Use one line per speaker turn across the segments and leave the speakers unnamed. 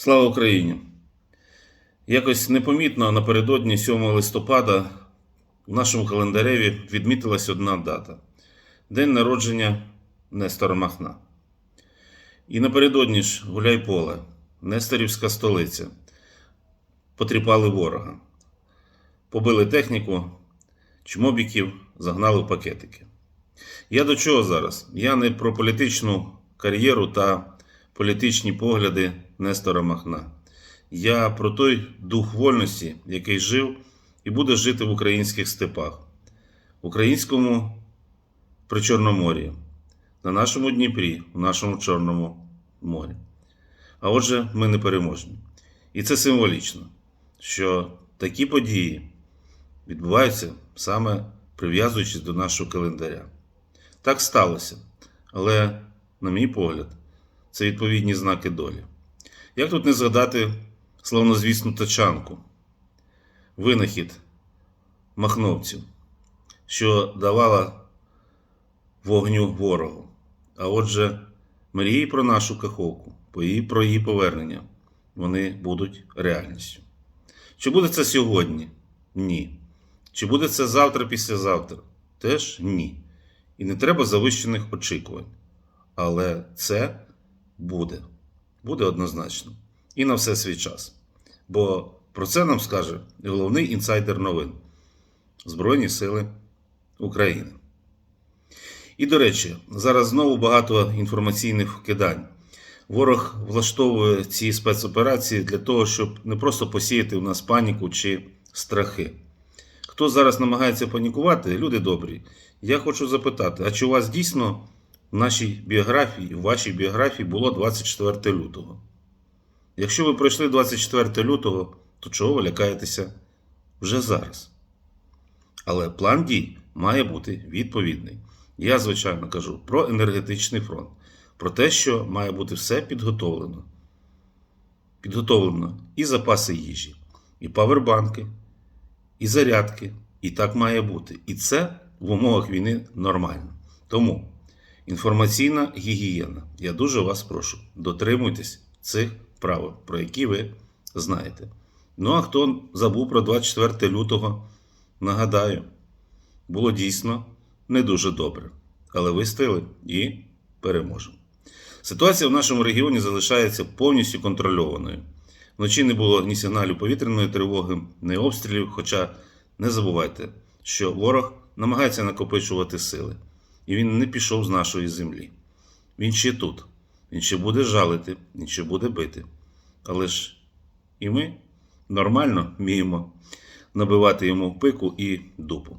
Слава Україні! Якось непомітно напередодні 7 листопада в нашому календареві відмітилась одна дата День народження Нестора Махна. І напередодні ж Гуляйполе, Несторівська столиця, потріпали ворога, побили техніку, чмобіків загнали в пакетики. Я до чого зараз? Я не про політичну кар'єру та політичні погляди Нестора Махна. Я про той дух вольності, який жив і буде жити в українських степах, в українському Причорномор'ї, на нашому Дніпрі, в нашому Чорному морі. А отже, ми не переможні. І це символічно, що такі події відбуваються саме прив'язуючись до нашого календаря. Так сталося, але, на мій погляд, це відповідні знаки долі. Як тут не згадати славнозвісну тачанку, винахід махновців, що давала вогню ворогу. А отже, мрії про нашу каховку, про її повернення, вони будуть реальністю. Чи буде це сьогодні? Ні. Чи буде це завтра, післязавтра? Теж ні. І не треба завищених очікувань. Але це буде. Буде однозначно. І на все свій час. Бо про це нам скаже головний інсайдер новин Збройні Сили України. І до речі, зараз знову багато інформаційних вкидань. Ворог влаштовує ці спецоперації для того, щоб не просто посіяти в нас паніку чи страхи. Хто зараз намагається панікувати, люди добрі. Я хочу запитати: а чи у вас дійсно в нашій біографії, в вашій біографії було 24 лютого? Якщо ви пройшли 24 лютого, то чого ви лякаєтеся вже зараз? Але план дій має бути відповідний. Я, звичайно, кажу про енергетичний фронт, про те, що має бути все підготовлено. Підготовлено і запаси їжі, і павербанки, і зарядки. І так має бути. І це в умовах війни нормально. Тому інформаційна гігієна. Я дуже вас прошу, дотримуйтесь цих правил, про які ви знаєте. Ну а хто забув про 24 лютого, нагадаю, було дійсно не дуже добре. Але вистояли і переможемо. Ситуація в нашому регіоні залишається повністю контрольованою. Вночі не було ні сигналів повітряної тривоги, ні обстрілів. Хоча не забувайте, що ворог намагається накопичувати сили, і він не пішов з нашої землі. Він ще тут, він ще буде жалити, він ще буде бити. Але ж і ми нормально вміємо набивати йому пику і дупу.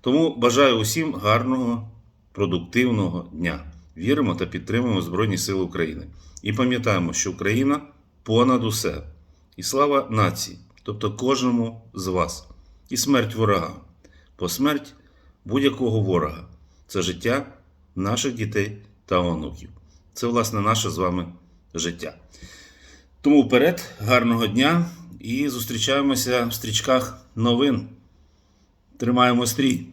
Тому бажаю усім гарного, продуктивного дня. Віримо та підтримуємо Збройні Сили України. І пам'ятаємо, що Україна понад усе. І слава нації, тобто кожному з вас, і смерть ворога. Бо смерть будь-якого ворога це життя наших дітей та онуків. Це, власне, наше з вами життя. Тому вперед, гарного дня і зустрічаємося в стрічках новин. Тримаємо стрій!